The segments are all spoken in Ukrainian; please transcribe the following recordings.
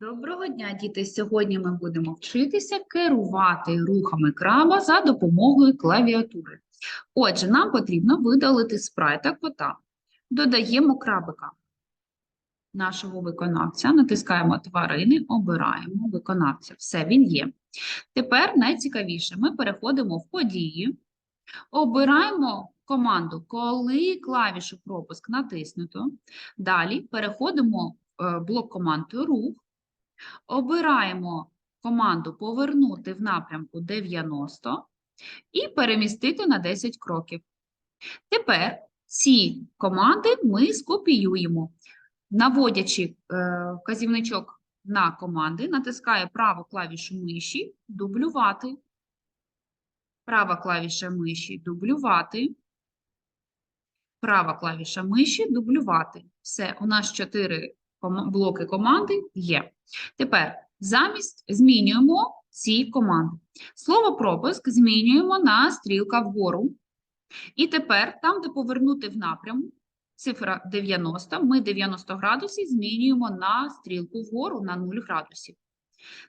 Доброго дня, діти! Сьогодні ми будемо вчитися керувати рухами краба за допомогою клавіатури. Отже, нам потрібно видалити спрайта кота. Додаємо крабика нашого виконавця, натискаємо тварини, обираємо виконавця. Все, він є. Тепер найцікавіше, ми переходимо в події, обираємо команду, коли клавішу пропуск натиснуто. Далі переходимо в блок команд рух, Обираємо команду Повернути в напрямку 90 і перемістити на 10 кроків. Тепер ці команди ми скопіюємо. Наводячи е, вказівничок на команди, натискаю праву клавішу миші дублювати. Права клавіша миші дублювати. Права клавіша миші дублювати. Все, у нас чотири блоки команди є. Тепер замість змінюємо ці команди. Слово пропуск змінюємо на стрілка вгору. І тепер, там, де повернути в напряму, цифра 90, ми 90 градусів змінюємо на стрілку вгору на 0 градусів.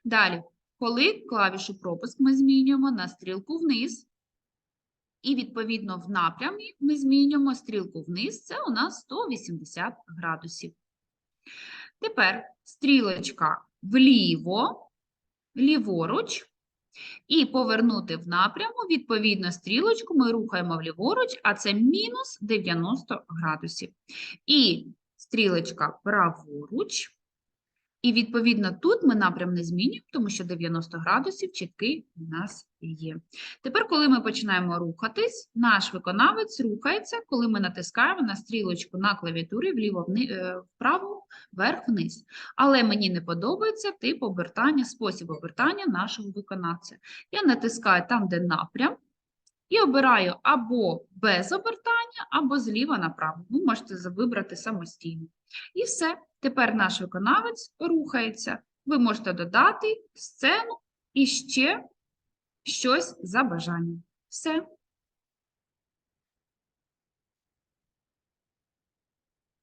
Далі, коли клавішу пропуск ми змінюємо на стрілку вниз, і відповідно в напрямі ми змінюємо стрілку вниз, це у нас 180 градусів. Тепер стрілочка вліво, ліворуч, і повернути в напряму, відповідно, стрілочку ми рухаємо вліворуч, а це мінус 90 градусів. І стрілочка праворуч, і відповідно тут ми напрям не змінюємо, тому що 90 градусів чіткий у нас є. Тепер, коли ми починаємо рухатись, наш виконавець рухається, коли ми натискаємо на стрілочку на клавіатурі вліво, е, вправо, вверх-вниз. Але мені не подобається тип обертання, спосіб обертання нашого виконавця. Я натискаю там, де напрям, і обираю або без обертання, або зліва направо. Ви можете вибрати самостійно. І все. Тепер наш виконавець рухається. Ви можете додати сцену і ще щось за бажанням. Все.